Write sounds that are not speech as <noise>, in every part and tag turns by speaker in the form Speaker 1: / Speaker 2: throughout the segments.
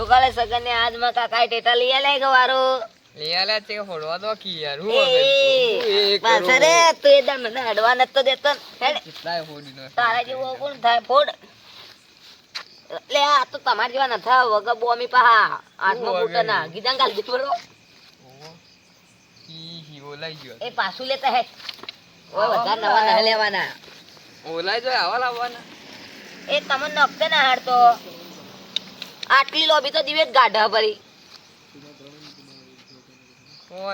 Speaker 1: રોકાલે સગન ને આજમાં કાકા ટેટા લઈ આલે કે વારો.
Speaker 2: લેલા તે હોડવા દો કી યાર. હું
Speaker 1: પાછા રે તું એ દમ મને અડવા નતો દેતો. હેડ.
Speaker 2: કેટલાય ફોડી નો
Speaker 1: તારા જેવો કોણ થાય? ફોડ. લે આ તો તમાર જેવા ન થાય વગર બોમી પહા. આઠમા
Speaker 2: વગર
Speaker 1: ફૂટ ના. ગીધાં ગાલ બરો
Speaker 2: ઈ હી ઓલાઈ ગયો.
Speaker 1: એ પાછું લેતા હે. ઓય વધાર નવા ના લેવાના.
Speaker 2: ઓલાઈ જો આવા લાવવાના.
Speaker 1: એ તમને નખતે ના હાડતો. આટલી લોબી તો દિવેટ ગાઢા ભરી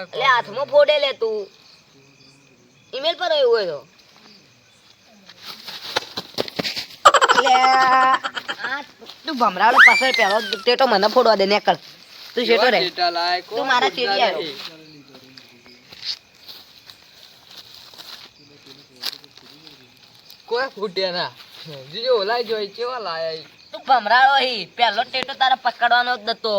Speaker 1: એટલે હાથમાં ફોડે લે તું. ઈમેલ પર આવ્યું હોય તો. તું ભમરાડો પાછળ પેલો ટેટો મને ફોડવા દે નેકળ તું શેટો રે. તું મારા ચેડી આવ્યો.
Speaker 2: કોઈ ફૂટ્યા ના. જીજો ઓલાઈ જોઈ કેવા લાયા?
Speaker 1: તું ભમરાળો હી. પેલો ટેટો તારે પકડવાનો જ નતો.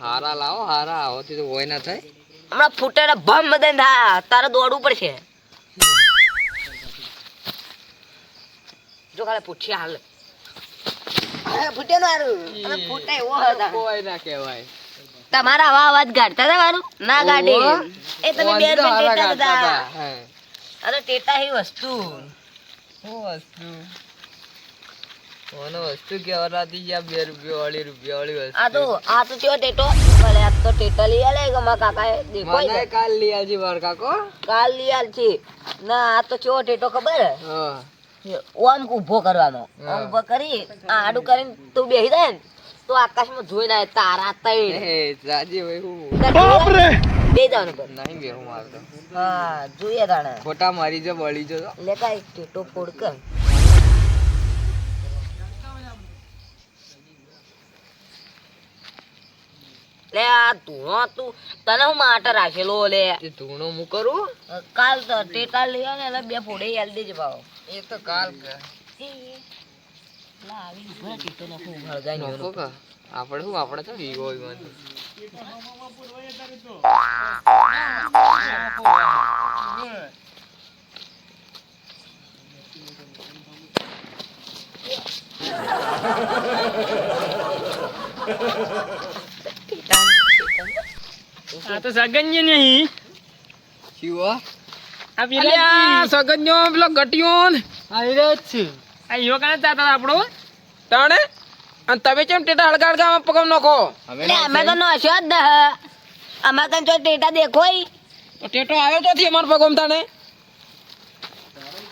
Speaker 2: હારા લાવો હારા આવો. તો હોય ના થાય.
Speaker 1: હમણાં ફૂટે ને ભમ બધાને થા. તારે દોડવું પડશે. જો ખાલી પૂછી હાલ. ફૂટે નો હારું. ફૂટે એવો
Speaker 2: કોઈ ના કહેવાય.
Speaker 1: તમારા આવા અવાજ ગાડતા હતા મારું? ના ગાડી. એ તમે બે રૂપિયા ટેટા
Speaker 2: હતા.
Speaker 1: અરે ટેટા હી વસ્તુ.
Speaker 2: શું વસ્તુ? મને વસ્તુ કહેવાતી યા બે રૂપિયા વાળી રૂપિયા વાળી
Speaker 1: આ તો આ તો ચેવો ટેટો. ભલે આ તો ટેટા લઈ આલે કે મારા કાકાએ દેખો
Speaker 2: મને કાલ લઈ આવજે વાર કાકો.
Speaker 1: કાલ લઈ આલ છે ના આ તો ચેવો ટેટો ખબર?
Speaker 2: ઓન
Speaker 1: ઓમ ઊભો કરવાનો.
Speaker 2: હા.
Speaker 1: ઓમ ઊભો કરી આ આડું કરીને તું બેસી જાય ને તો આકાશમાં જોઈને ના તારા તઈ.
Speaker 2: એ રાજી ભાઈ હું
Speaker 1: બે જવાનું પર.
Speaker 2: નહીં બેહું મારતો
Speaker 1: હા જોઈએ તાણે.
Speaker 2: ખોટા મારી જો બળી જો.
Speaker 1: લે કાઈ ટેટો ફોડ કર. લે આ ધૂણો તું. તને હું માટે રાખેલો લે?
Speaker 2: તે ધૂણો હું કરું?
Speaker 1: કાલ તો તે કાલ લઈ આવે ને એટલે બે ફોડે યાલ દેજે ભાવ.
Speaker 2: એ તો કાલ કે.
Speaker 1: લા આવી ઊભો રહે, ટેટો નાખું હળગાઈ ને
Speaker 2: આપણે શું? આપણે તો વીગો હોય મને
Speaker 3: આ તો સગન્ય નહીં.
Speaker 2: શિવા
Speaker 3: આ પેલા
Speaker 2: સગન્યો પેલો ગટિયો ને.
Speaker 3: આ ઈવો કાં ચાતા આપણો?
Speaker 2: તાણે? અને તમે કેમ ટેટા હળગા હળગામાં પગમ નખો?
Speaker 1: લે અમે તો નશો જ દહ. અમાર કન જો ટેટા દેખોય.
Speaker 2: તો ટેટો આવ્યો તો થી અમાર પગમ તાણે?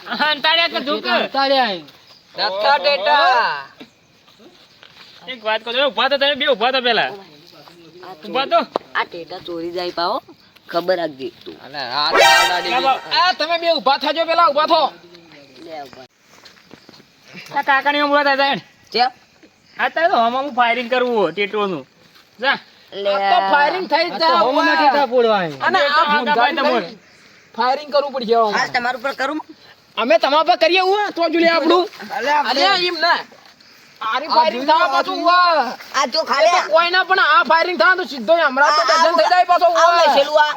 Speaker 3: હા અંતાડ્યા કે ઝૂક.
Speaker 2: ટેટા
Speaker 3: એક વાત કહો ઊભા તો તમે બે ઊભા તો પેલા. ઊભા તો
Speaker 1: આ ટેટા ચોરી જાય પાઓ ખબર રાખજે તું.
Speaker 2: અને આ તો આ દાડી આ તમે બે ઊભા થાજો પેલા ઊભા થો.
Speaker 1: લે ઊભા.
Speaker 3: આ કાકાની ઊભા થાય સાહેબ.
Speaker 1: ચેપ.
Speaker 3: આ તારે તો હમણાં ફાયરિંગ કરવું ટેટોનું. જા.
Speaker 2: તો ફાયરિંગ થઈ જ અને આ ફાયરિંગ કરવું પડશે હવે.
Speaker 1: હાલ તમારું પર કરું?
Speaker 2: અમે તમારા પર કરીએ હું તો જુલે આપણું. અલ્યા એમ ના. આરી ફાયરિંગ થવા પાછું ઉવા.
Speaker 1: આ જો ખાલે.
Speaker 2: તો કોઈ ના પણ આ ફાયરિંગ થાય તો સીધો હમણાં તો
Speaker 1: આ-
Speaker 2: થઈ જાય પાછો
Speaker 1: આ
Speaker 2: ઉવા.
Speaker 1: આ.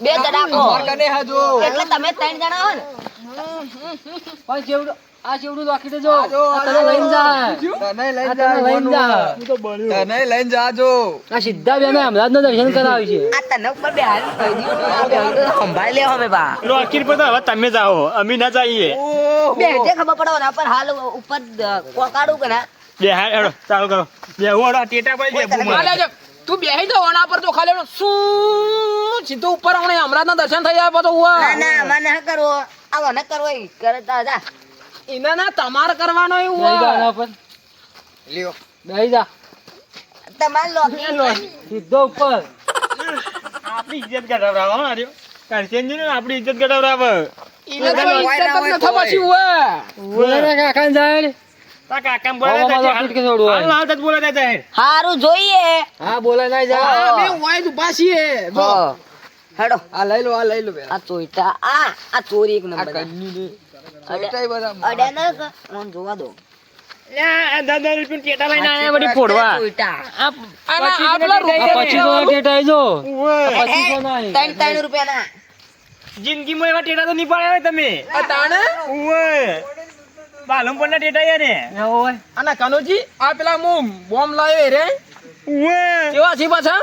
Speaker 1: બે તડાકો
Speaker 2: માર કને હાજો.
Speaker 1: એટલે તમે ત્રણ જણા હો ને.
Speaker 2: આજો, આજો. તને લઈને જા. તને લઈને જાજો.
Speaker 1: આ તને બેને બે હાલ દર્શન કરાવી છે. આ બે હાલ તો સંભાળી લેવો અમે બા.
Speaker 3: લો આખીર પર હવે તમે જાઓ. અમે ના જઈએ.
Speaker 1: બે જે ખબર પડે ના પર હાલ ઉપર કોકાડું કે ના
Speaker 3: બે હા હેડો ચાલુ કરો. બે હું ટેટા પર બે બૂમ
Speaker 2: તું બેહી જાઓ આના પર તો ખાલી શું સીધું ઉપર આપણે હમણાં દર્શન થઈ જાય પાછો
Speaker 1: ના ના મને ન કરવો. આવો ન કરવો ઈ. કરે તા
Speaker 2: એના ના તમારે કરવાનો એ ઉવા. લ્યો.
Speaker 1: તમારે લોકી
Speaker 3: આપણી ઇજ્જત ને આપણી ઇજ્જત
Speaker 2: તો પછી
Speaker 3: કાકા બોલાતા જ બોલાતા જાય
Speaker 1: હારું જોઈએ.
Speaker 2: હા, અમે ઉવા જ ઊભા છીએ. જો.
Speaker 1: હેડો.
Speaker 2: આ લઈ લો આ લઈ લો
Speaker 1: આ ચોઈટા આ આ ચોરી એક નંબર
Speaker 2: કન્યું ને. ચોટાઈ બધા.
Speaker 1: અડ્યા ના કે જોવા દો.
Speaker 3: લ્યા, આ દસ દસ રૂપિયા ટેટા લઈને આયા વળી ફોડવા.
Speaker 1: ચોઈટા
Speaker 3: આ
Speaker 2: અને
Speaker 3: પચીસ
Speaker 2: આ પેલા
Speaker 3: રૂપિયા
Speaker 2: રૂપિયા
Speaker 3: ઉવ્વ.
Speaker 1: ત્રણ ત્રણ રૂપિયા ના
Speaker 3: જિંદગીમાં એવા ટેટા તો નહીં પાડ્યા તમે. ઉવ્વ.
Speaker 4: પાલનપુરના ટેટા યાર ને?
Speaker 5: અને કનુજી આ પેલા હું બોમ્બ લાવ્યો રે.
Speaker 4: ઉવે.
Speaker 5: કેવા છે પાછા?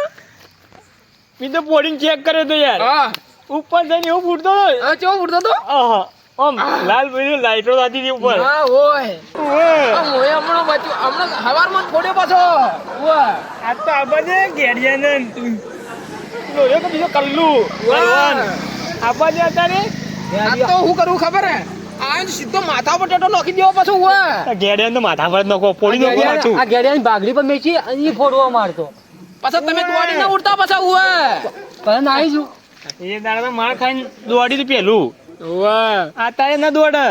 Speaker 4: મેં તો પોડીને ચેક કર્યો તો યાર.
Speaker 5: હા.
Speaker 4: ઉપર જઈને એવું ફૂટતો હતો
Speaker 5: કેવો ઉડતો તો?
Speaker 4: આહા. લાલ પેલી લાઈટો થતી હતી ઉપર.
Speaker 5: હા હોય.
Speaker 4: ઉવે.
Speaker 5: આ મોએ હમણાં બચ્યું હમણાં હવારમાં જ ફોડ્યો પાછો. ઉવા.
Speaker 4: આ તો આ બાજુ ઘેડિયાને લોયો કે બીજો કલ્લુ?
Speaker 5: વાહ.
Speaker 4: આ બાજુ અત્યારે?
Speaker 5: આ તો હું કરું ખબર હે? આ સીધો માથા પર ટેટો નાખી દેવો પાછો.
Speaker 4: આ ઘેડિયાને તો માથા પર નાખો પોડી પાછું.
Speaker 6: આ ગેડિયાની બાગડી પર મેચી અને ફોડવા મારતો.
Speaker 5: પાછા તમે દોડી ના ઉડતા પાછા ઉવા.
Speaker 6: પણ નાઈ છું.
Speaker 4: એ દાડા માર ખાઈને દોડી તું પેલું. આ તારે ના દોડે.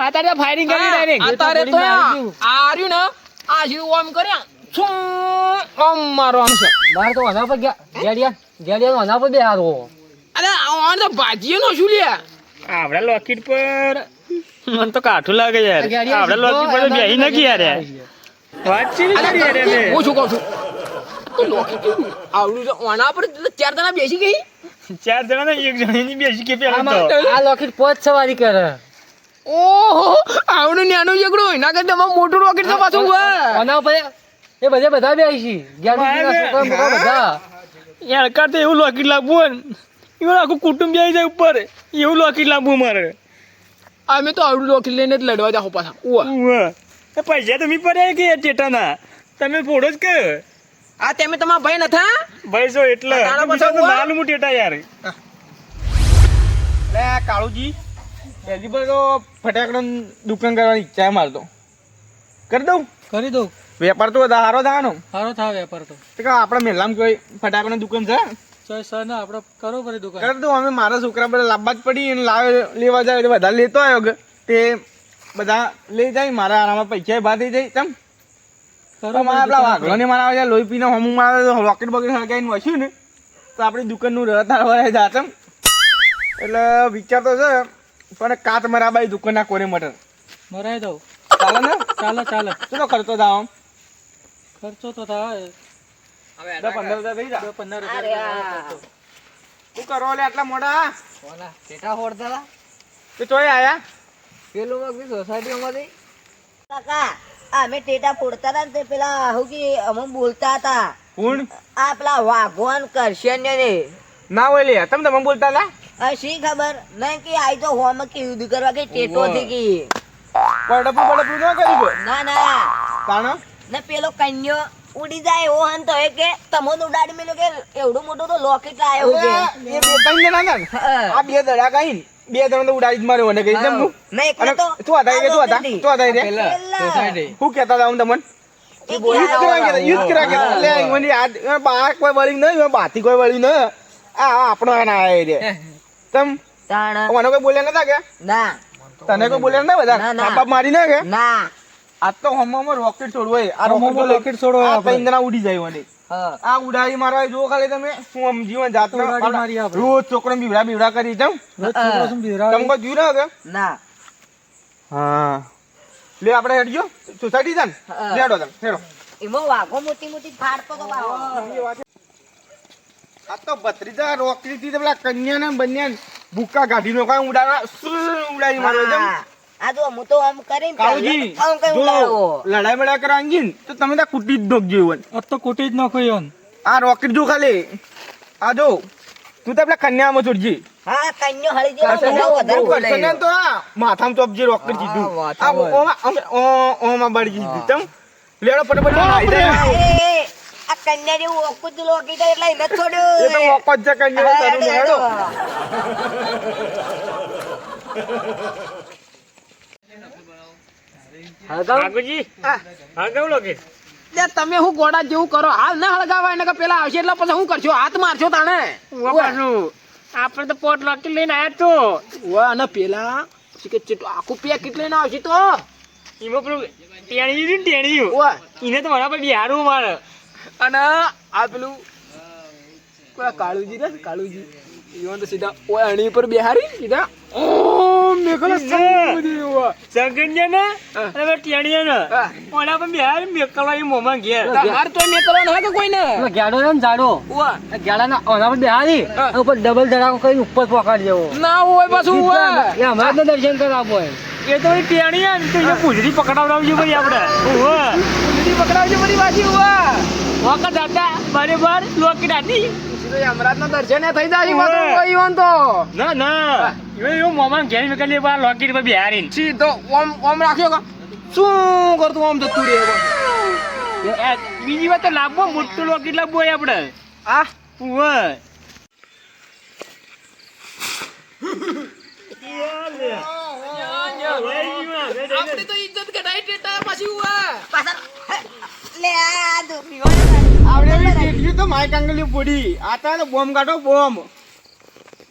Speaker 4: આ તારે ફાયરિંગ કરી
Speaker 5: આ તારે તો
Speaker 6: મારી
Speaker 5: આ આ રહ્યું ને આ આમ કર્યા છું આમ છે.
Speaker 6: મારે તો આના પર ગેડિયા ગેડિયા આના પર બેહારો
Speaker 5: અરે આ તો ભાજીએ નો શું લ્યા
Speaker 4: આપડે લોકેટ પર મને તો કાઠું લાગે યાર.
Speaker 6: આ
Speaker 4: લોકી તો બેહી નાખી યાર. વાત છે ને કરી યાર એને.
Speaker 5: હું શું કહું છું? તું લોકી કેવું આવડું ઓના પર ચાર જણા બેસી ગઈ.
Speaker 4: ચાર જણા ને એક જણાની બેસી કે પેલા તો.
Speaker 6: આ લોકી પોચ સવારી કરે.
Speaker 5: ઓહો આવડું નાનું એકડું એના કરતા માં મોટું રોકેટ તો પાછું.
Speaker 6: આના પર એ બધા બધા બેસી. છોકરા બધા.
Speaker 4: યાર કાતે એવું લોકેટ લાગવું હોય ને? એવું આખું કુટુંબ બેસી જાય ઉપર. એવું લોકેટ લાગવું મારે.
Speaker 5: અમે તો આવડું રોકેટ લઈને જ લડવા જાઓ પાછા. ઉવા.
Speaker 4: પૈસા તમે પડ્યા કે ટેટાના તમે ફોડો જ કે?
Speaker 5: આ તમે તમારા ભાઈ નથા?
Speaker 4: ભાઈ જો એટલે. નાનું મોટું ટેટા યાર. લે કાળુજી. પહેલી પર તો ફટાકડા દુકાન કરવાની ઈચ્છા છે મારે તો. કરી દઉં?
Speaker 6: કરી દઉં.
Speaker 4: વેપાર તો બધા સારો થવાનો.
Speaker 6: સારો થાય વેપાર તો.
Speaker 4: આપણે મેલામ આપણા મેલામાં કોઈ ફટાકડા દુકાન છે?
Speaker 6: ચોઈસ ને આપણે કરો પડે દુકાન.
Speaker 4: કરી અમે મારા છોકરા બધા લાવવા જ પડી અને લાવે લેવા જાય એટલે બધા લેતો આવ્યો કે. તે બધા લઈ જાય મારા આરામાં પૈસા ભા થઈ જાય તેમ મારા આપણા વાઘલો ને મારા આવે લોહી પીને હમું મારે રોકેટ બકેટ હળગાઈને વસ્યું ને. તો આપણી દુકાનનું રતા વળાય જાતમ એટલે વિચાર તો છે પણ કાચ મરાબાઈ દુકાનના કોરે મટર
Speaker 6: મરાય દઉં.
Speaker 4: ચાલે ને?
Speaker 6: ચાલે ચાલે.
Speaker 4: ચાલો ખર્ચો થાય આમ?
Speaker 6: ખર્ચો તો થાય.
Speaker 4: દસ પંદર હજાર થઈ જાય
Speaker 6: પંદર
Speaker 1: અરે આ.
Speaker 4: શું કરો લે આટલા મોટા
Speaker 1: ટેટા ફોડતા? હતા
Speaker 4: તો ચોય આયા?
Speaker 1: પેલું મગની સોસાયટીમાંથી કાકા અમે ટેટા ફોડતા હતા ને તે પેલા હું કે અમે બોલતા હતા.
Speaker 4: કોણ?
Speaker 1: આ પેલા વાઘવાન કરશન ને
Speaker 4: ના હોય લે તમે તમે બોલતા હતા?
Speaker 1: આ શી ખબર? નહીં કે આઈ તો હોમ કે યુદ્ધ કરવા કે ટેટો થી કે.
Speaker 4: પડપું પડપું ન કર્યું તો?
Speaker 1: ના ના.
Speaker 4: તાણો?
Speaker 1: ને પેલો કન્યો ઉડી જાય એવો હન તો કે તમો તો ઉડાડી મેલો કે એવડું મોટું તો લોકેટ લાયો કે.
Speaker 4: એ બે ત્રણ જણા હતા ને આ બે દડા કઈ બે ત્રણ તો ઉડાડી જ માર્યો મને કઈ જમનું
Speaker 1: નહીં તો
Speaker 4: તું હતા કે તું હતા તું હતા રે હું કહેતા હતા હું તમને? યુદ્ધ મને યાદ બા કોઈ વળી નહીં એ કોઈ વળી ન આ આપણો આના આયા રે તમ?
Speaker 1: તાણ.
Speaker 4: મને કોઈ બોલ્યા નતા કે?
Speaker 1: ના.
Speaker 4: તને કોઈ બોલ્યા નતા બધા?
Speaker 1: ના, ના.
Speaker 4: બાપ મારી ના કે?
Speaker 1: ના.
Speaker 4: આ તો હમમાં રોકેટ છોડવો આ
Speaker 6: હમમાં
Speaker 4: રોકેટ
Speaker 6: છોડવો
Speaker 4: આ. ત્રણ ઉડી જાય મને આ ઉડાડી મારવા જો ખાલી તમે શું જીવન જાત
Speaker 6: ઉડાડી મારી આપણે.
Speaker 4: રોજ છોકરો બીવડા બીવડા કરી જમ
Speaker 6: રોજ છોકરો શું બિરાવે?
Speaker 4: તમે કોઈ જીવ ના કે
Speaker 1: ના.
Speaker 4: હા. લે આપણે હેડજો. સોસાયટી
Speaker 1: જાન.
Speaker 4: લેડો તમે હેડો.
Speaker 1: એમાં વાઘો મોટી મોટી ફાડ તો
Speaker 4: આ તો બત્રીજા રોકડી થી પેલા કન્યા ને બન્યા ભૂકા કાઢી નો કાંઈ ઉડાડવા ઉડાડી મારવા જમ.
Speaker 1: આ જો હું તો આમ કરીને આમ કઈ
Speaker 4: લડાઈ બડાઈ કરવા અંગી ને તો તમે ત્યાં કુટી જ નોખજો એવું
Speaker 6: આ તો કુટી જ નોખો ઈવન.
Speaker 4: આ રોકેટ જો ખાલી. આ જો તું તો આપડે કન્યામાં છોડજી
Speaker 1: હા કન્યો હળી જેવો વધારે.
Speaker 4: કરશે તો આ માથામાં ચોપજી રોકેટ જીધું આ ઓમાં ઓમાં- ઓ- ઓમાં બળી જીધું તમ લેડો ફટાફટ નાઈ દે.
Speaker 1: આ કન્યા જેવું ઓકું જ લોકી તો એટલે એને જ
Speaker 4: એ તો વખત છે કન્યા તારું
Speaker 1: હેડો,
Speaker 4: હેડો.
Speaker 1: હેડો.
Speaker 4: કાકુજી હા કેવું લોકેટ
Speaker 5: લે તમે હું ગોડા જેવું કરો. હાલ ના હળગાવાય ને કે પેલા આવશે એટલે પછી શું કરશો? હાથ મારશો તાણે?
Speaker 4: આપણે તો પોટ લોકી લઈને આવ્યા તો
Speaker 5: ઉવા, અને પેલા આખું પેકેટ લઈને આવશે તો?
Speaker 4: એમાં પેલું ટેણી ટેણિયું?
Speaker 5: ઉવા,
Speaker 4: એને તો મારા પર બિહારું મારે.
Speaker 5: અને આ પેલું પેલા કાળુજી ને કાળુજી. ઈવન તો સીધા ઓય અણી પર બિહારી સીધા. ઓમ મેઘલા સંગુદી ઉવા.
Speaker 4: સગન્યા ને
Speaker 5: હા.
Speaker 4: અને ટેણિયા ને ઓલા પણ બિહાર મેકલવા એ મોમાં ઘેર.
Speaker 5: તમારે તો મેકલવાનું હોય કે કોઈને.
Speaker 6: પેલો ગેડો ને જાડો. આ ગેડાના આના પર બેહારી ઉપર ડબલ ધડાકો કરી ઉપર પકડી દેવો.
Speaker 5: ના હોય પાછું.
Speaker 6: એ ને દર્શન કરાવો હોય.
Speaker 5: એ તો ટેણિયા ટેણી ને તો પૂજડી પકડાવડાવજો ભાઈ આપણે. ઓહો પૂંછડી પકડાવજો બધી પાછી ઓહો વખત હતા બરાબર લોકી દાદી. યમરાજના દર્શન થઈ જાય. તો
Speaker 4: ના ના. ઈવન એવું મોમાં ઘેર મેકલી બા લોકેટ પર બિહારી
Speaker 5: સીધો ઓમ ઓમ રાખ્યો શું કરતું ઓમ જતું રે
Speaker 4: બીજી વાત તો લાગવો મોટું લોકેટ લાગવો હોય આપણે.
Speaker 5: આ આપણી તો ઇજ્જત કઢાઈ ટેટા પછી ઉવા.
Speaker 1: પાછળ લે આ તો
Speaker 4: આપણે કેટલી તો માઈક આંગલી પડી આ તો બોમ્બ કાઢો બોમ્બ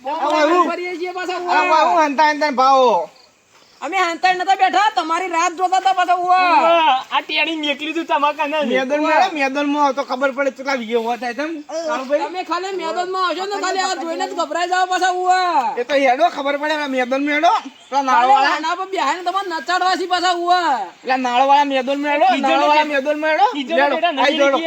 Speaker 4: આવું.
Speaker 5: કરીએ છીએ પાછા.
Speaker 4: આ હંતા હંતા ભાવો.
Speaker 5: અમે હાંતાઈ નતા બેઠા તમારી રાત જોતા હતા પાછા ઉવા.
Speaker 4: આ ટેણી મેકલી તું તમાકા ના મેદનમાં મેદનમાં તો ખબર પડે કેટલા વીએ હોવા થાય તેમ.
Speaker 5: તમે ખાલી મેદાનમાં આવશો ને ખાલી આ જોઈને જ ગભરાઈ જાવ પાછા ઉવા.
Speaker 4: એ તો હેડો ખબર પડે મેદનમાં હેડો. પેલા નાળ વાળા
Speaker 5: આના પર બેહાઈને તમારે નચાડવા છે પાછા ઉવા.
Speaker 4: એટલે નાળ વાળા મેદનમાં હેડો નાળ વાળા મેદનમાં હેડો. લેડો આઈ જોડો.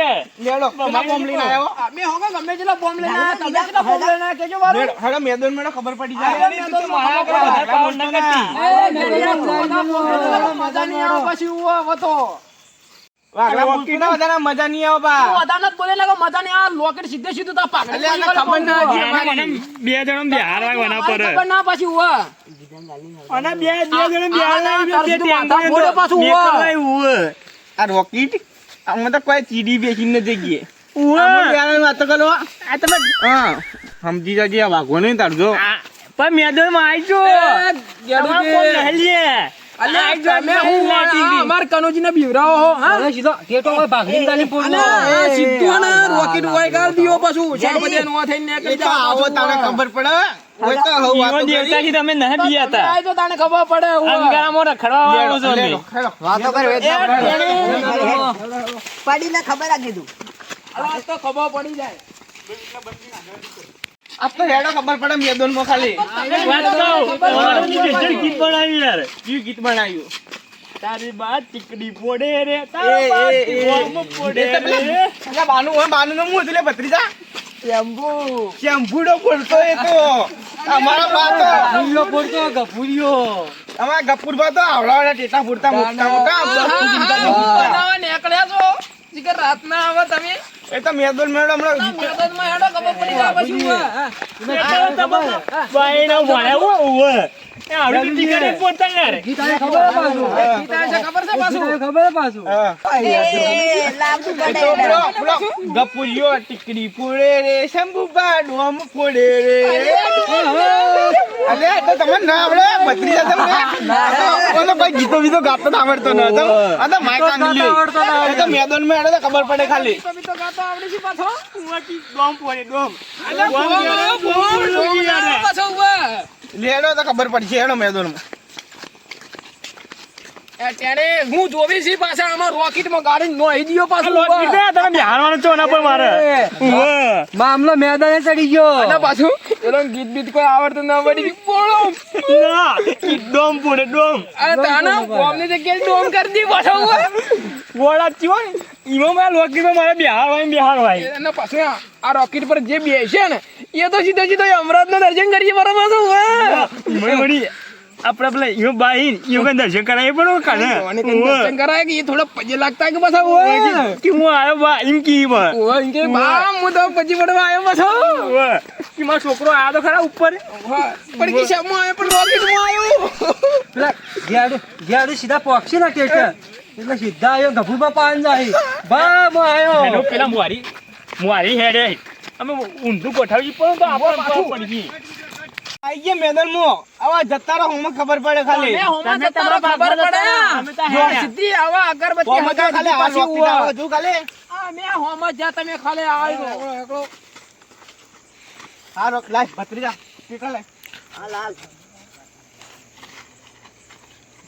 Speaker 4: લેડો પેલા બોમ્બ લઈને આવ્યો
Speaker 5: અમે હોગા ગમે તેટલા બોમ્બ લઈને તમે કેટલા બોમ્બ લઈને કેજો વારું
Speaker 4: હેડો મેદનમાં ખબર પડી જાય.
Speaker 5: મેદાનમાં મારા પર વધારે ના. કરતી. મજા નહીં આવે. પછી ઉવા.
Speaker 4: વાગલા બોલતી મજા નહીં આવે બા.
Speaker 5: વધારે જ બોલે લાગે મજા નહીં આવે લોકેટ સીધે સીધું તા.
Speaker 3: બે જણા બિહાર પર.
Speaker 5: ના પાછી ઉવા.
Speaker 3: અને બે બે જણા બિહાર
Speaker 5: પાછું.
Speaker 4: આ રોકેટ તો કોઈ ચીડી
Speaker 3: ઉવે.
Speaker 4: કરો.
Speaker 3: આ તમે
Speaker 4: હા. સમજી જજે વાઘો નહીં તારજો
Speaker 3: પણ મેદાનમાં
Speaker 5: માં
Speaker 3: આવજો,
Speaker 4: પડે
Speaker 1: ને ખબર આ કીધું
Speaker 5: આ તો ખબર પડી જાય.
Speaker 4: આ તો હેડો ખબર પડે મેદાનમાં ખાલી.
Speaker 3: વાત કહું, તમારું ની special ગીત બનાવ્યું યાર.
Speaker 4: કયું ગીત બનાવ્યું?
Speaker 3: તારી બા ટીકડી પોડે રે
Speaker 4: એ,
Speaker 3: બા
Speaker 4: એ, એ.
Speaker 3: પોડે રે.
Speaker 4: પેલા- પેલા બાનું હોય, બાનું નું એટલે ભત્રીજા? શેમ્પૂડો બોલતો એ તો. અમારા બા તો.
Speaker 6: ભૂલ્યો ફોડતો ગભૂરિયો.
Speaker 4: અમારા ગફુરબા તો આવડાવડા ટેટા ફૂટતા મોટા મોટા
Speaker 5: નીકળ્યા છો. જીગર રાતના આવે તમે.
Speaker 4: એ તો મેદન મેળો હમણાં
Speaker 5: મેદલમાં હેડો કબો પડી જા પછી હું હા.
Speaker 3: એટલે તમારે બાઈને ભણાવો ઉવે. એ આવડી ટીકડી પોડતા યાર.
Speaker 6: ગીત ખબર હે પાછું.
Speaker 5: ગીત છે ખબર છે પાછું
Speaker 6: ખબર હે પાછું.
Speaker 4: હા.
Speaker 1: એ લાંબુ
Speaker 4: પેલો પેલો ટીકડી ફોડે રે શંભુબા ડોમ ફોડે રે અલે તો તમને ના આવડે ભત્રીજા તમને ઓલો કોઈ ગીતો બીતો ગાતો ના આવડતો ન હતો આ તો માઈક આંગલી એ તો મેદાનમાં હેડે તો ખબર પડે ખાલી
Speaker 5: તો બી તો ગાતો આવડે છે પાછો
Speaker 3: ડોમ પોડે ડોમ.
Speaker 5: અલ્યા,
Speaker 3: ડોમ
Speaker 5: બોલ,
Speaker 3: ડોમ
Speaker 5: બોલ,
Speaker 3: પોડે
Speaker 5: બોલ,
Speaker 3: યાર.
Speaker 5: પાછો ઉવા.
Speaker 4: લેડો તો ખબર પડશે હેડો
Speaker 5: મેદાનમાં ટેણે હું જોવી છી પાછા આમાં રોકેટમાં ગાડી નો આઈ ગયો પાછો
Speaker 3: લોટ
Speaker 5: ઉવા.
Speaker 3: કીધા તમે બિહારવાનો છો એના પર મારે?
Speaker 6: મામલો મેદાને ચડી ગયો.
Speaker 5: અને પાછું? એનો ગીત બીત કોઈ આવડતું ના પડી બોલો.
Speaker 3: ના, ડોમ પોડે ડોમ.
Speaker 5: આ તાના બોમ્બની જગ્યાએ ડોમ કરી દી પાછો
Speaker 3: ગોળા ચીવો ને, મારા બિહાર વાય ને બિહાર વાય
Speaker 5: અને પાછું આ- રોકેટ પર જે બેસે ને એ તો સીધો સીધો નું દર્શન કરીએ બરાબર
Speaker 3: વળી આપણે પેલા યો બાઈ કઈ દર્શન કરાય પણ કાને.
Speaker 5: કરાય કે એ થોડો પજે લાગતા કે બસ ઓ
Speaker 3: કે હું આયો બા ઇમ કી બા
Speaker 5: ઓ ઇમ કે બા હું તો પજી પડવા આયો બસ
Speaker 3: ઓ કે મારો છોકરો આયો તો ખરા ઉપર.
Speaker 5: પણ કે શમ આયો પણ રોકેટમાં આવ્યો
Speaker 6: પેલા ઘેડું ઘેડું સીધા પોક્ષી ના કેટ એટલે સીધા આવ્યો ગભુબા પાન જાય બા મો આયો
Speaker 3: પેલા મુવારી મુવારી હેડે અમે ઊંધું ગોઠવી પણ તો આપણે પડી ગઈ
Speaker 4: આઈ ગયા મેદાનમાં. આવા જતા રહો હું ખબર પડે ખાલી.
Speaker 5: તમે
Speaker 3: તમારા
Speaker 5: ખબર પડે. જો સીધી આવા અગરબત્તી
Speaker 4: હોમાં ખાલી રોકેટ
Speaker 5: ઉવા.
Speaker 4: જો ખાલી.
Speaker 5: આ મે હોમાં જા તમે ખાલી આવો એકલો
Speaker 4: હા રોક લાઈ ભત્રીજા લાય
Speaker 1: હા લાલ.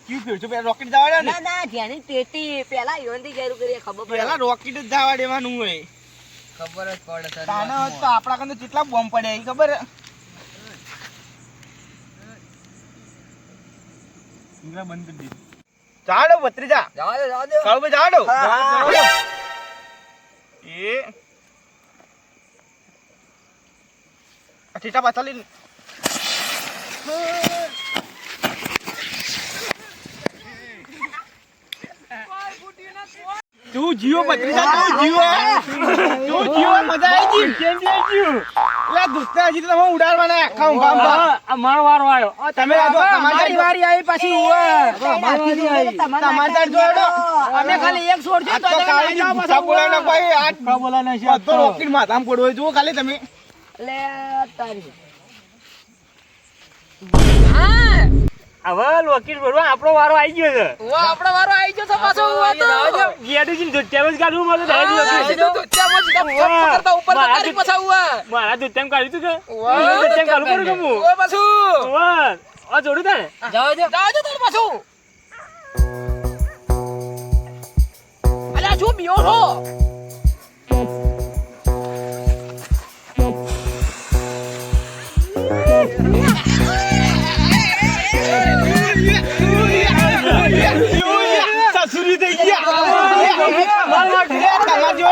Speaker 4: ક્યુ પીવું છું પેલા રોકેટ જવા ને
Speaker 1: ના ના જેની ટેટી પેલા યોનથી જરૂર કરીએ ખબર પડે.
Speaker 4: પેલા રોકેટ જ જવા હોય.
Speaker 5: ખબર જ પડે
Speaker 4: તાના. તો આપણા કંદ કેટલા બોમ્બ પડે એ ખબર? સિંગડા બંધ કરી દીધી. જાડો ભત્રીજા. જાડો
Speaker 1: જાડો. કાળુભાઈ
Speaker 4: એ. અઠીટા પાછા લઈને. તું જીઓ પત્રિકા તું જીઓ તું જીઓ મજા આવી ગઈ?
Speaker 3: કેમ કે ગયું?
Speaker 4: એટલે દોસ્તા હજી તમે ઉડાડવાના આખા ઊંઘા ઊંઘા.
Speaker 3: હા, આ મારો વારો આવ્યો.
Speaker 4: તમે આ તમારી
Speaker 5: મારી વારી આવી પાછી તમારી
Speaker 4: તાર જોડો
Speaker 5: અમે ખાલી એક છોડ છે તો કાલે
Speaker 4: ભૂસા
Speaker 5: પાછા
Speaker 4: બોલાય ને કોઈ આ
Speaker 6: બોલાના છે
Speaker 4: તો રોકીને માથામ પડવો હોય. જુઓ ખાલી તમે.
Speaker 1: લે તારી.
Speaker 3: હવે લોકેશ ભરવા આપણો વારો આવી ગયો છે
Speaker 5: ઓ આપણો વારો આવી ગયો છે પાછો હું તો.
Speaker 3: ગેડુજીને ધોતિયામાં જ કાઢવું મારે તો હેડ
Speaker 5: હા,
Speaker 3: લોકેટ.
Speaker 5: સીધું ધોતિયામાં સીધા પગ ઉપર રહી પાછા ઉવે.
Speaker 3: મારા ધોતિયામાં કાઢ્યું તું કે
Speaker 5: ઓ
Speaker 3: ધોતિયામાં કાઢવું પડે કે હું?
Speaker 5: ઉવે પાછું.
Speaker 3: વાહ, આ જોડું તાને
Speaker 5: જાવ જો જાવ જો તારે પાછું. અલ્યા, જો મિયો છો?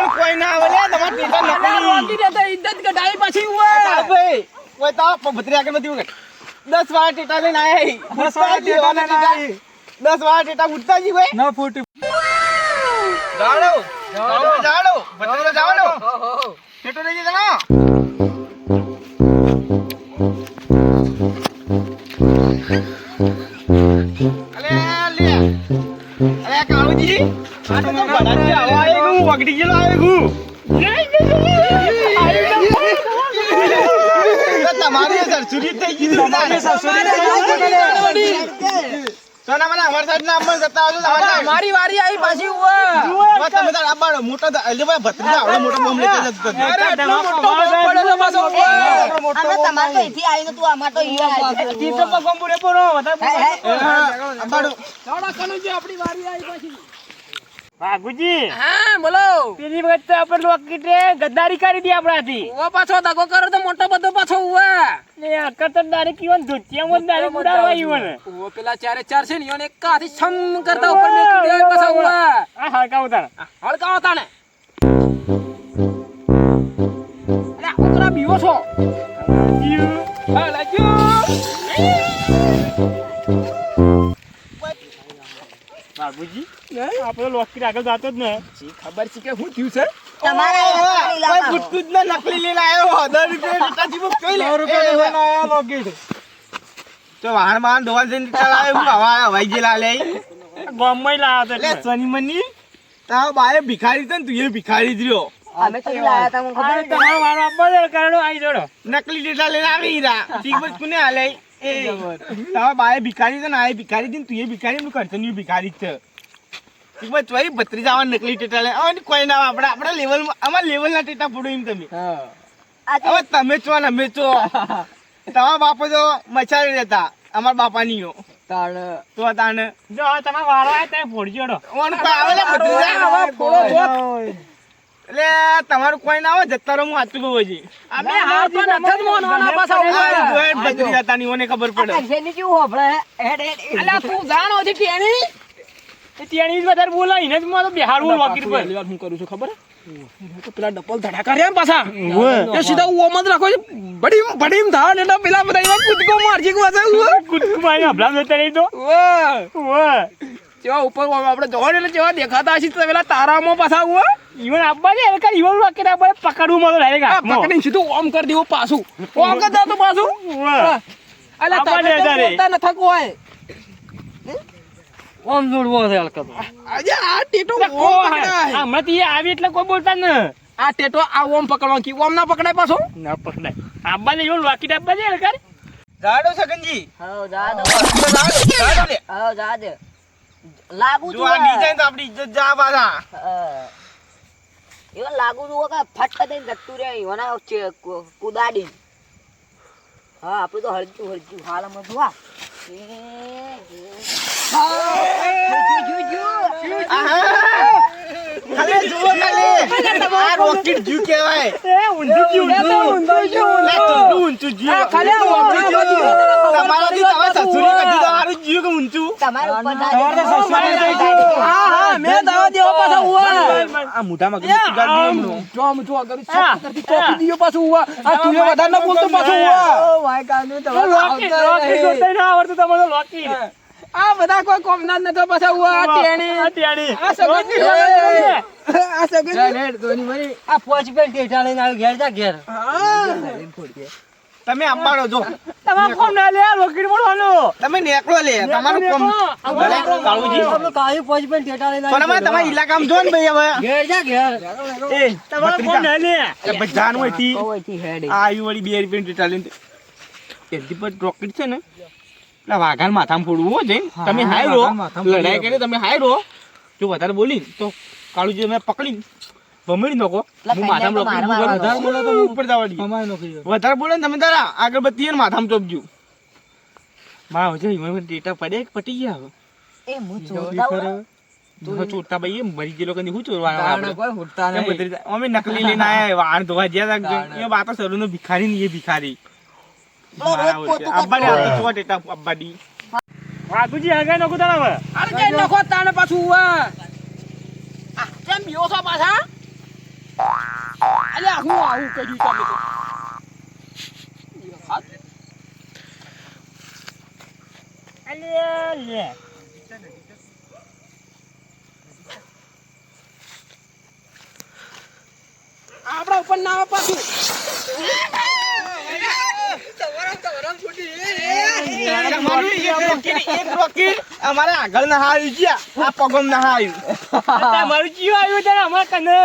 Speaker 4: જેવાનું કોઈ ના આવે લે તમારા
Speaker 5: અલ્યા,
Speaker 4: નકલી.
Speaker 5: રોકી દે તો ઇજ્જત કઢાઈ પછી ઉવે.
Speaker 4: ભાઈ કોઈ તો ભત્રી આગળ નથી વખત દસ વાર ટીટા લઈને આયા દસ વાર ટેટા દસ વાર ટીટા ઉઠતા જી ભાઈ
Speaker 6: ન ફૂટી.
Speaker 4: જાડો. જાડો. જાડો. ભત્રીજો જાડો. ટેટો લઈ જજો હું ગયેલો હું તમારી સરસુરી થઈ ગઈ તમારી સોના મને અમારી સાઈડ ના અમર જતા આવજો
Speaker 5: હવે
Speaker 4: તમારે
Speaker 5: વારી આવી પાછી ઉવે.
Speaker 4: તમે તાર આબાડો મોટો એટલે ભાઈ ભત્રીજા આવડો મોટો બોમ્બ લેતા જતો
Speaker 5: અરે, એટલો મોટો બોમ્બ પડ્યો છે પાછો
Speaker 1: અમે તમારે તો અહીંથી આવીને તું આમાં તો ઈ આવે છે.
Speaker 3: તીર્થો પગમાં પૂરે પૂરો વધારે
Speaker 1: હે, હે.
Speaker 4: એ હા, આબાડો.
Speaker 5: ચાલો, કનુજી, આપણી વારી આવી પાછી.
Speaker 3: ભાગુજી
Speaker 5: હા, બોલો.
Speaker 3: પેલી વખત તો આપણે લોકેટે ગદ્દારી કરી દી આપણાથી.
Speaker 5: ઓ પાછો દગો કરો તો મોટો બધો પાછો ઉવા.
Speaker 3: ને અકર તો ડાયરેક્ટ ઈવન ધોતિયામાં જ ડાયરેક્ટ ઉડાડવા ઈવન
Speaker 5: ઉવે. પેલા ચારે ચાર છે ને ઈયોને એક હાથે છમ કરતા ઉપર નીકળી દેવાય પાછો ઉવા.
Speaker 3: આ હળકા ઉતાર.
Speaker 5: હળગાવો તાણે. અરે, બીવો છો. હા, લાગ્યું.
Speaker 3: બાબુજી આપણો લોકરી આગળ જાતો જ ને.
Speaker 5: ખબર છે કે હું થયું છે?
Speaker 1: તમારે
Speaker 4: ને નકલી લઈને આવ્યો રૂપિયા લે. તો વાહન વાહન ધોવા જઈને ટેટા લાવે હું હવા હવાઈ ગયેલા લે
Speaker 3: ગામમાં લાવ્યો
Speaker 4: એટલે.
Speaker 3: તો
Speaker 4: સની મની. તારો બાએ ભિખારી છે ને તું એ ભિખારી જ રહ્યો.
Speaker 1: અમે તો લાયા તા મને ખબર
Speaker 3: તમારો વારો આપવો છે કારણો આવી જોડો.
Speaker 4: નકલી ટેટા લઈને આવી રહ્યા ઠીક બસ કુને હાલે તારો બાએ ભિખારી છે ને આ ભિખારી છે ને તું એ ભિખારી નું કરશે ને ભિખારી છે. ભત્રીજા આવા નકલી ટેટા લે કોઈ ના આપણે આપણા લેવલ અમારા લેવલ ના ટેટા પડો એમ તમે.
Speaker 1: આ તો
Speaker 4: હવે તમે છો ને અમે છો. તમારા બાપો તો મચાવી રહેતા અમારા બાપાની યો તો તાને
Speaker 3: જો તમારા જોડો
Speaker 4: ઓન આવે ને ભત્રીજા. એટલે તમારું કોઈ ના આવે જતા રહો હું આચું કહું હજી.
Speaker 5: અમે હાર તો નથી માનવાના પાછા ઉવે.
Speaker 4: આ જોઈ ભત્રીજા તાની ઓને ખબર પડે.
Speaker 1: કરશેની કેવું હોભળે? હેડ, હેડ,
Speaker 5: એટલે તું જાણો છે ટેણી?
Speaker 3: એ ત્યાંની જ વધારે બોલાય એને જ મારો બિહારવું લોકેટ પર.
Speaker 5: હું કરું છું ખબર? પેલા ડબલ ધડાકા રહ્યા પાછા. એ સીધા ઓમ જ રાખો છે. બડીમ બડીમ થા ને પેલા બધા કૂદકો મારજે
Speaker 3: મારી જતા રહી તો
Speaker 5: જેવા ઉપર આપણે જોવા એટલે જેવા દેખાતા હશે તો પેલા તારામાં પાછા હું.
Speaker 3: ઈવન આપવા છે એટલે કાંઈ ઈવન લોકેટ આપણે પકડવું મળે ડાયરેક્ટ
Speaker 5: પકડીને સીધું ઓમ કરી દેવું પાછું. ઓમ કરી તો પાછું.
Speaker 3: આપવા
Speaker 5: તમે
Speaker 3: દે
Speaker 5: તો
Speaker 3: તારે.
Speaker 5: બોલતા
Speaker 6: ઓમ જોડવો છે હલકા
Speaker 5: આજે આ ટેટો પકડાય.
Speaker 3: આવી એટલે કોઈ બોલતા ન
Speaker 5: આ ટેટો આ ઓમ પકડવા કી ઓમ ના પકડાય પાછો.
Speaker 3: ના પકડાય. આબા ને ઈવન લોકેટ આપવા છે એટલે
Speaker 4: જાડો સગનજી
Speaker 1: હા જા દો.
Speaker 4: જાડો. જાડો લે.
Speaker 1: હઉ, જા દે. લાગુ
Speaker 4: જો આ ડિઝાઇન તો આપણી ઇજ્જત જા પાછા.
Speaker 1: એવા લાગુ જુઓ કે ફટ દઈને જતું રહે એવાના કુદાડી હા આપણું તો હળજુ હળજુ હાલમાં જોવા
Speaker 4: રોકેટ જ્યુ કહેવાય
Speaker 3: એ ઊંધું ગયું ઊંધું.
Speaker 4: લે કેટલું જ્યુ
Speaker 5: ખાલી પકડવા
Speaker 4: જ્યુ.
Speaker 5: કી.
Speaker 4: તમારાથી તમારે સસુરી કઢી તો જ્યુ કે ઊંચું
Speaker 1: તમારે ઉપર ના
Speaker 4: તમારે. સસુરી થઈ ગયું.
Speaker 5: હા હા મેં દાવા દેવા પાછા ઉવા
Speaker 4: આ મોઢામાં
Speaker 5: એ આમ જો આમ જો અગર છપ કરતી ચોપી દીયો પાછું ઉવા આ તું વધારે ન બોલતો પાછું ઉવા
Speaker 1: Oh my God, નું તમારું
Speaker 3: લોકેટ
Speaker 1: આવતા
Speaker 3: લોકેટ ના આવડતું તમારો લોકેટ
Speaker 5: આ બધા કોઈ કોમના નતો પાછા ઉવા આ ટેણી.
Speaker 3: આ ટેણી.
Speaker 5: આ સગન
Speaker 3: એ,
Speaker 5: ધોની મરી.
Speaker 6: આ પોચ પેન ટેટા લઈને આવ્યો ઘેર જા ઘેર.
Speaker 4: તમે અંબાડો જો.
Speaker 3: તમારે કોણ ના લે રોકડી મળવાનું
Speaker 4: તમે નેકળો લે. તમારું કોમ ભલે, કાળુજી.
Speaker 6: આપણું કાયું પોચ પેન ટેટા લઈને
Speaker 4: પણ અમારે તમારા ઇલાકામાં જો ને ભાઈ હવે.
Speaker 6: ઘેર જા ઘેર.
Speaker 4: એ
Speaker 3: તમારે કોણ ના લે.
Speaker 4: એ બધાનું હતી
Speaker 1: કોઈથી
Speaker 4: આ આવ્યું વળી બે રૂપિયા ટેટા લઈને એથી પર રોકેટ છે ને? એટલે વાઘાન માથામાં ફોડવું હો જઈને. તમે હાયરો લડાઈ કરી તમે હાયરો જો વધારે બોલી તો કાળુજી તમે પકડી ભમડી નાખો. હું માથામાં વધારે બોલો તો ઉપર જવા દઉં.
Speaker 6: કમાઈ નોકરી
Speaker 4: વધારે બોલે ને તમે તારા આગળબત્તી માથામાં ચોપજો. મારા હજુ હિમાલય ડેટા પડે પટી ગયા હવે?
Speaker 1: એ હું જોતા
Speaker 4: ચોરતા ભાઈ મરી ગયેલો હું ચોરવાનો રીતે. અમે નકલી લઈને આયા વાણ ધોવા જ્યાં તા એ બાતો સરુનો ભિખારી ની એ ભિખારી. અબ્બાડી આ તો ટેટા અબ્બાડી
Speaker 3: વાઘુજી હગાઈ નાખું તારા હવે
Speaker 5: અરે કઈ નખો તાણે પાછું ઉવા કેમ બીઓ છો પાછા અલ્યા હું આવું કર્યું તમે તો
Speaker 3: અલે લે
Speaker 5: આપણા ઉપર ના આવે પાછું
Speaker 4: અમારા આગળ ના આવ્યું છે. આ પગમ ના આવ્યું
Speaker 3: મારું જીવ આવ્યું ત્યારે અમારે કને.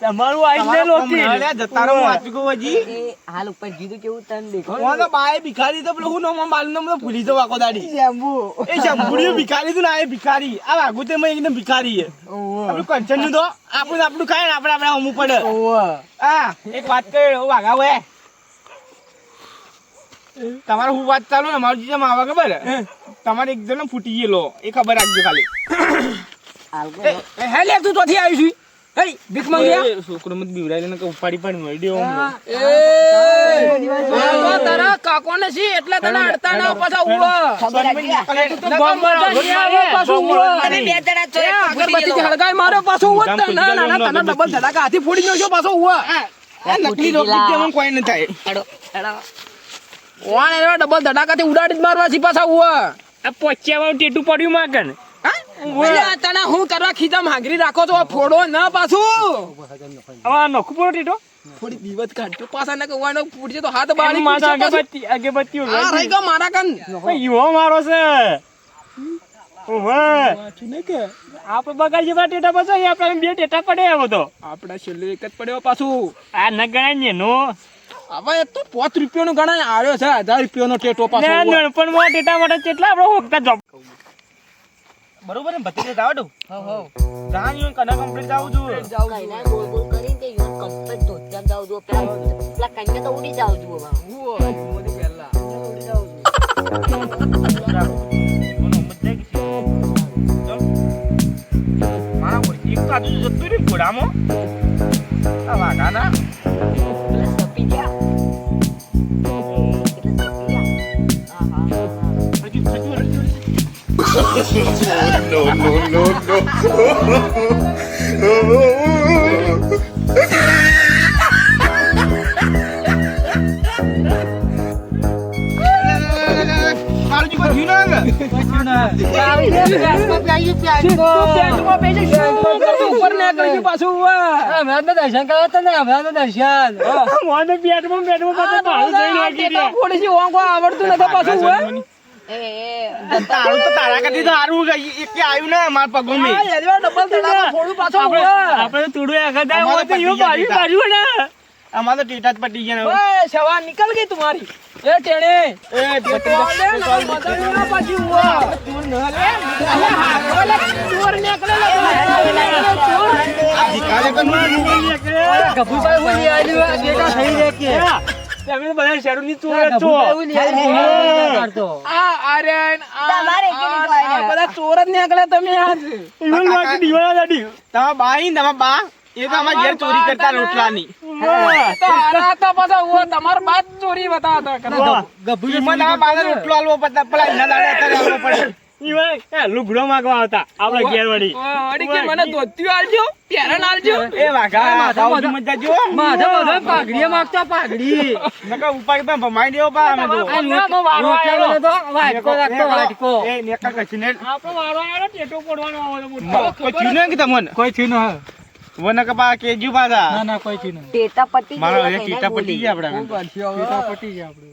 Speaker 3: તમારું આવી ને લોકી
Speaker 4: જતા રહો વાંચી ગયો હજી.
Speaker 1: એ હાલ ઉપર કીધું કેવું તને દેખો.
Speaker 4: હું તો ભિખારી તો પેલું હું નામ બાલું નામ તો ભૂલી દાડી. એ ભિખારી તું ને એ ભિખારી. આ વાઘુ તે મેં એકદમ ભિખારી છે. આપણું કંચનનું તો આપણું આપણું ખાય ને આપણે આપણે હમું પડે. હા એક વાત કહે ઓ વાઘા હોય. તમારે હું વાત ચાલુ ને મારું જીજે માવા ખબર? તમારે એકદમ ફૂટી ગયેલો. એ ખબર રાખજો ખાલી.
Speaker 1: હાલ
Speaker 5: તું તોથી આવી છું હે ભીખ માંગ્યા
Speaker 4: છોકરો મત બીવડાવી ને ઉપાડી પાડી મળી દેવો
Speaker 5: એ તો તારા કાકોને છે એટલે તને અડતા ના પાછા તો આવે પાછું.
Speaker 1: અને બે જણા છો.
Speaker 5: હળગાઈ જ ના ના ના તને ડબલ. ધડાકા હાથી ફોડી નાખ્યો પાછો
Speaker 4: આ રોકી તેમાં કોઈ ન થાય
Speaker 5: ડબલ ધડાકાથી ઉડાડી જ મારવા છે પાછા ઉવા
Speaker 3: આ પોચ્યા વાળું ટેટું પડ્યું માગન
Speaker 5: તને હું કરવા ખીચા માંગરી રાખો છો? ફોડો ના પાછું.
Speaker 3: હવે નોખું પડો ટેટો.
Speaker 5: થોડી દિવસ કાઢજો પાછા ના કહેવાનો ફૂટશે તો હાથ બાળી
Speaker 3: મારા અગરબત્તી અગરબત્તી
Speaker 5: આ રહી ગયો મારા કન.
Speaker 3: યુવો મારો છે. ઓહો આપણે જેવા ટેટા પછી આપણે બે ટેટા પડે એવો તો.
Speaker 5: આપડા છેલ્લે એક જ પડ્યો પાછું.
Speaker 3: આ ન ગણાય ને નો
Speaker 5: હવે તો પાંચ રૂપિયા નો ગણાય. આવ્યો છે હજાર રૂપિયા નો ટેટો પાછો.
Speaker 3: પણ ટેટા માટે કેટલા આપડે હોકતા જોબ
Speaker 4: બરોબર ને ભત્રીજે જાવ દઉં? જાણ યું કના કમ્પ્લીટ જાવ છું?
Speaker 1: કઈના ગોલ ગોલ કરીને તે યુવાન complete ધોતિયા જાવ જો પેલા પેલા તો ઉડી જાવ જો.
Speaker 5: ઉવા, મોદી પેલા
Speaker 1: ઉડી જાવ જો
Speaker 4: મારા ઓળખી એક તો આજુ જતું રહ્યું ઘોડામાં. આ વાઘાના. <laughs>
Speaker 3: રહ્યા
Speaker 5: no, no, no. આવડતું નથી પાછું
Speaker 4: તારું તો તારા કરતી તો હારું ગઈ એક આવ્યું ને મારા પગો મેં
Speaker 5: ફોડું પાછો
Speaker 3: આપણે. થોડું આગળ હોય તો એવું બાજુ બાજુ ને
Speaker 4: અમારે તો ટેટા જ પટી ગયા
Speaker 5: ઓય, સવા નીકળ ગઈ તમારી એ ટેણે
Speaker 4: એ
Speaker 5: ના. અલે, લે, ચોર. ચોર.
Speaker 6: ગભુભાઈ બેટા થઈ રે કે
Speaker 3: તમે બધા ચોર છો.
Speaker 5: આ આર્યન, આ-
Speaker 1: હોય ને.
Speaker 5: આ બધા ચોર જ નીકળે તમે આજ
Speaker 3: એવું લાગે દીવાના દાડી
Speaker 4: તમારા બા ઈ તમારા બા એ તો અમારા ઘેર ચોરી કરતા રોટલાની.
Speaker 5: તો હારા હતા પાછા. તમારા બાદ ચોરી બતાવતા
Speaker 4: બાને રોટલો આલવો પડતા પેલા દાડે પડે.
Speaker 3: લુગડો માંગવા આવતા આપડે ઘેર વળી
Speaker 5: વળી કે મને ધોતી આલજો પેરણ આલજો.
Speaker 4: એ વાઘા
Speaker 6: માથા
Speaker 4: વધુ
Speaker 6: માથા-
Speaker 4: મત જાજો.
Speaker 6: માધવ વધુ પાઘડી માગતા પાઘડી.
Speaker 4: નકા ઉપાય પણ ભમાઈ દેવો પા અમે તો.
Speaker 6: આ લોક- લોકલાનો તો વાટકો રાખતો વાટકો
Speaker 4: એ નેકા કશીને
Speaker 3: આપણો વારો આવ્યો ટેટો પડવાનો આવે મોટો.
Speaker 4: કોઈ થયું નહીં કે તમને?
Speaker 6: કોઈ થયું ના.
Speaker 4: વન કપા કેજુ પાછા.
Speaker 6: ના ના કોઈ થયું નહીં.
Speaker 1: ટેટા પટી
Speaker 4: મારો એક
Speaker 1: કહીને
Speaker 4: પટી ગયા આપણે
Speaker 6: ટેટા પટી ગયા આપણે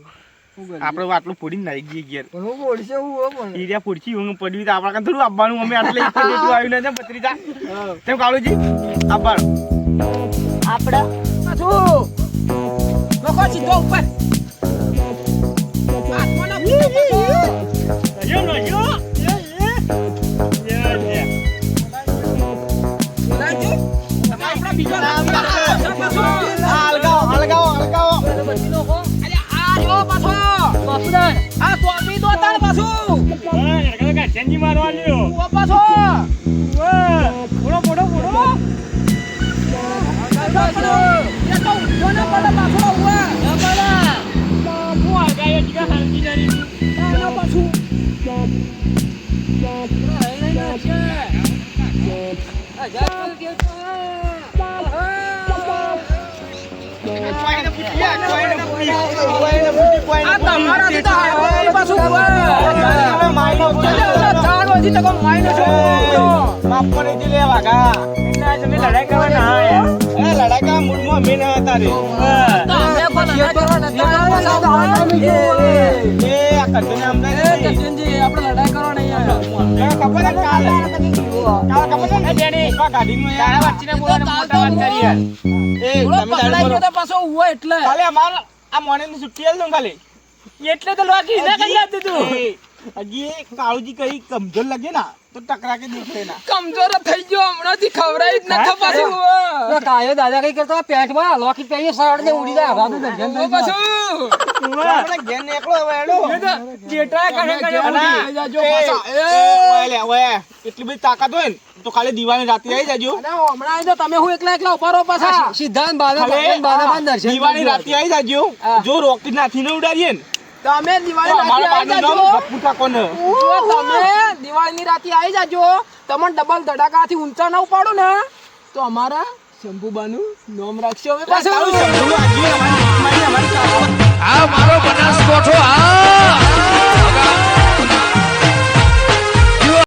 Speaker 4: આપણે આટલું ફોડીને નાખી ગઈ ઘેર.
Speaker 6: હું ફોડશે હું પણ.
Speaker 4: ઈરિયા ફોડશી હું પડ્યું તો આપણા થોડું આવવાનું અમે આટલે એક જ એટલું આવ્યું ને પત્રીજા તેમ કાળુજી આવવાનું
Speaker 1: આપડા?
Speaker 5: લોકો સીધો ઉપર. હાથમાં આ સ્વામી તો તાણ પાછું
Speaker 3: હા, કાકા, ચેન્જી મારવા લ્યો.
Speaker 5: ઓ પાછો
Speaker 3: વાહ, ફોડો, મોડો ફોડો.
Speaker 5: પાછો. એ તો ના પાછો ઉવા.
Speaker 3: આ.
Speaker 5: ના પૂછી
Speaker 4: લે, કોઈને પૂછી, પૂછી, કોઈને
Speaker 5: આ
Speaker 4: પૂછી.
Speaker 5: તમારાથી
Speaker 3: લડાઈ કરવા
Speaker 4: લડાઈ મૂડમાં અમે ન હતા રે. એ આ ખબર હે કાલે? કાલે ખબર હે ને? કાં ગાડીમાં યાર. એ તમે દારૂ ભરો. કાલે અમાર આ મોર્નિંગની છુટ્ટી આલી
Speaker 3: એટલે તો લોકી ના કરી
Speaker 4: કાળુજી કઈ કમજોર લાગે ના તો ટકરા કે દેખાય ના
Speaker 5: કમજોર થઈ ગયો હમણાંથી ખવડાવી જ નથી પાછું
Speaker 6: કાયો દાદા કઈ કરતો પેન્ટમાં લોકી પહેરી સવારે ને ઉડી જાય હવાનું દર્શન થઈ
Speaker 5: પાછું
Speaker 4: આપણે ઘેર નીકળો હવે હેડો.
Speaker 3: જેઠા કરે કરે
Speaker 4: ના,
Speaker 5: જાજો પાછા.
Speaker 4: એ, લે, ઓય. એટલી બધી તાકાત હોય ને તો ખાલી દિવાળી રાતે આવી જાજો
Speaker 5: હમણાં તમે હું એકલા એકલા ઊભા રહો પાછા
Speaker 6: સિદ્ધાંત પકડીને બાધામાં દર્શન
Speaker 4: દિવાળી
Speaker 6: કરજો.
Speaker 4: રાતે આવી જાજો જો રોકેટ નાથી ને ઉડાડીએ ને
Speaker 5: તમે દિવાળીની રાતે આવી જાજો. તમને ડબલ ધડાકાથી ઊંચા ના ઉપાડો ને. તો અમારા શંભુબાનું નામ રાખશો હવે પાછું.
Speaker 7: આ મારો બનાસકોઠો આ!